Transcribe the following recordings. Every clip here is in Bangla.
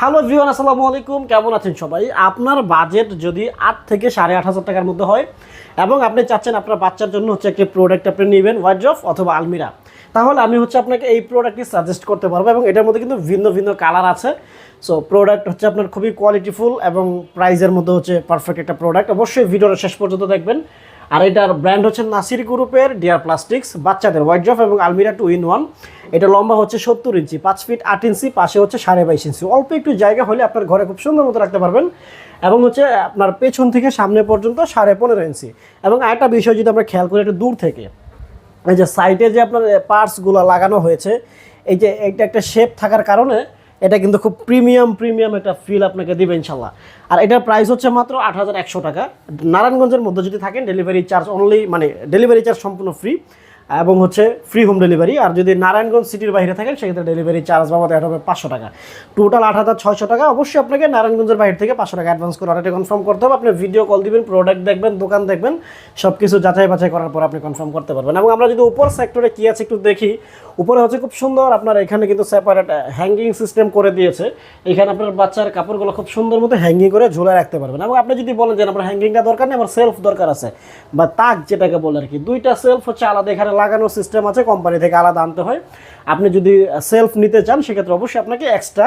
হ্যালো ভিওয়ান আসসালামু আলাইকুম। কেমন আছেন সবাই? আপনার বাজেট যদি আট থেকে সাড়ে আট হাজার টাকার মধ্যে হয় এবং আপনি চাচ্ছেন আপনার বাচ্চার জন্য হচ্ছে একটি প্রোডাক্ট আপনি নেবেন ওয়াইড্রফ অথবা আলমিরা, তাহলে আমি হচ্ছে আপনাকে এই প্রোডাক্টটি সাজেস্ট করতে পারব এবং এটার মধ্যে কিন্তু ভিন্ন ভিন্ন কালার আছে। সো প্রোডাক্ট হচ্ছে আপনার খুবই কোয়ালিটিফুল এবং প্রাইজের মধ্যে হচ্ছে পারফেক্ট একটা প্রোডাক্ট অবশ্যই ভিডিওটা শেষ পর্যন্ত দেখবেন। আর এটার ব্র্যান্ড হচ্ছে নাসির গ্রুপের ডিয়ার প্লাস্টিক্স বাচ্চাদের ওয়াইড্রফ এবং আলমিরা টু ইন ওয়ান এটা লম্বা হচ্ছে সত্তর ইঞ্চি, পাঁচ ফিট আট ইঞ্চি, পাশে হচ্ছে সাড়ে বাইশ ইঞ্চি। অল্প একটু জায়গা হলে আপনার ঘরে খুব সুন্দর মতো রাখতে পারবেন। এবং হচ্ছে আপনার পেছন থেকে সামনে পর্যন্ত সাড়ে পনেরো ইঞ্চি। এবং আরেকটা বিষয় যদি আমরা খেয়াল করি একটু দূর থেকে। এই যে সাইডে যে আপনার পার্টসগুলো লাগানো হয়েছে, এই যে এটা একটা শেপ থাকার কারণে এটা কিন্তু খুব প্রিমিয়াম প্রিমিয়াম একটা ফিল আপনাকে দিবে ইনশাল্লাহ। আর এটার প্রাইস হচ্ছে মাত্র আট হাজার একশো টাকা। নারায়ণগঞ্জের মধ্যে যদি থাকেন ডেলিভারি চার্জ অনলি মানে ডেলিভারি চার্জ সম্পূর্ণ ফ্রি এবং হচ্ছে ফ্রি হোম ডেলিভারি আর যদি নারায়ণগঞ্জ সিটির বাইরে থাকেন, সেক্ষেত্রে ডেলিভারি চার্জ বাবদ অ্যাড হবে পাঁচশো টাকা। টোটাল আট হাজার ছয়শো টাকা। অবশ্যই আপনাকে নারায়ণগঞ্জের বাইরে থেকে পাঁচশো টাকা অ্যাডভান্স করে অর্ডারটা কনফার্ম করতে হবে। আপনি ভিডিও কল দিবেন প্রোডাক্ট দেখবেন, দোকান দেখবেন সব কিছু যাচাই বাছাই করার পর আপনি কনফার্ম করতে পারবেন। এবং আমরা যদি উপর সেক্টরে কী আছে একটু দেখি, উপরে হচ্ছে খুব সুন্দর আপনার এখানে কিন্তু সেপারেট হ্যাঙ্গিং সিস্টেম করে দিয়েছে। এখানে আপনার বাচ্চার কাপড়গুলো খুব সুন্দর মতো হ্যাঙ্গিং করে ঝুলে রাখতে পারবেন। এবং আপনি যদি বলেন যে আমার হ্যাঙ্গিংটা দরকার নেই, আমার সেলফ দরকার আছে। বা তাক যেটাকে বলে আর কি, দুইটা সেলফ হচ্ছে আলাদা। এখানে লাগানোর সিস্টেম আছে কোম্পানি থেকে আলাদা আনতে হয়। আপনি যদি সেলফ নিতে চান, সেক্ষেত্রে অবশ্যই আপনাকে এক্সট্রা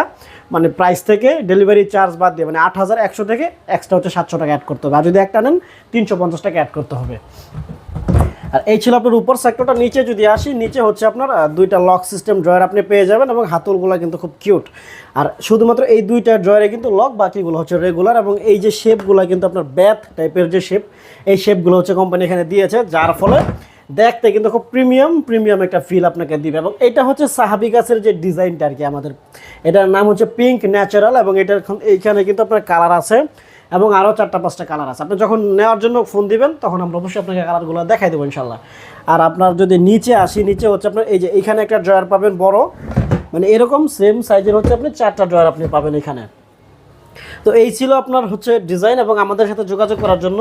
মানে প্রাইস থেকে ডেলিভারি চার্জ বাদ দিয়ে মানে আট হাজার একশো থেকে এক্সট্রা হচ্ছে সাতশো টাকা অ্যাড করতে হবে। আর যদি একটা নেন, তিনশো পঞ্চাশ টাকা অ্যাড করতে হবে। আর এই ছিল আপনার উপর সেক্টরটা নিচে যদি আসি, নিচে হচ্ছে আপনার দুইটা লক সিস্টেম ড্রয়ার আপনি পেয়ে যাবেন এবং হাতলগুলো কিন্তু খুব কিউট আর শুধুমাত্র এই দুইটা ড্রয়ারে কিন্তু লক বাকিগুলো হচ্ছে রেগুলার এবং এই যে শেপগুলো কিন্তু আপনার ব্যাথ টাইপের যে শেপ এই শেপগুলো হচ্ছে কোম্পানি এখানে দিয়েছে, যার ফলে দেখতে কিন্তু খুব প্রিমিয়াম প্রিমিয়াম একটা ফিল আপনাকে দিবে। এবং এটা হচ্ছে সাহাবি গাছের যে ডিজাইনটা আর কি আমাদের। এটার নাম হচ্ছে পিঙ্ক ন্যাচারাল এবং এটার এইখানে কিন্তু আপনার কালার আছে এবং আরও চারটা, পাঁচটা কালার আছে। আপনি যখন নেওয়ার জন্য ফোন দিবেন, তখন আমরা অবশ্যই আপনাকে কালারগুলো দেখাই দেবো ইনশাল্লাহ আর আপনার যদি নিচে আসি, নিচে হচ্ছে আপনার এই যে এইখানে একটা ড্রয়ার পাবেন বড়। মানে এরকম সেম সাইজের হচ্ছে আপনি চারটা ড্রয়ার আপনি পাবেন এখানে। তো এই ছিল আপনার হচ্ছে ডিজাইন এবং আমাদের সাথে যোগাযোগ করার জন্য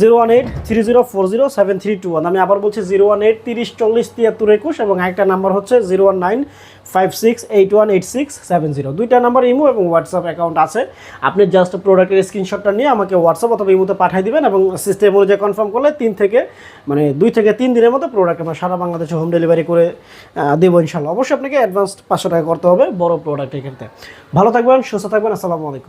zero one eight three zero four zero seven three two one আমি আবার বলছি জিরো ওয়ান এইট তিরিশ চল্লিশ তিয়াত্তর একুশ এবং একটা নাম্বার হচ্ছে zero one nine five six eight one eight six seven zero দুইটা নাম্বার ইমো এবং হোয়াটসঅ্যাপ অ্যাকাউন্ট আছে। আপনি জাস্ট প্রোডাক্টের স্ক্রিনশটটা নিয়ে আমাকে হোয়াটসঅ্যাপ অথবা ইমোতে পাঠিয়ে দিবেন এবং সিস্টেম অনুযায়ী কনফার্ম করলে তিন থেকে মানে দুই থেকে তিন দিনের মতো প্রোডাক্ট আমরা সারা বাংলাদেশে হোম ডেলিভারি করে দেবো ইনশাল্লাহ অবশ্যই আপনাকে অ্যাডভান্স পাঁচশো টাকা করতে হবে বড় প্রোডাক্টের ক্ষেত্রে ভালো থাকবেন, সুস্থ থাকবেন, আসসালামু আলাইকুম।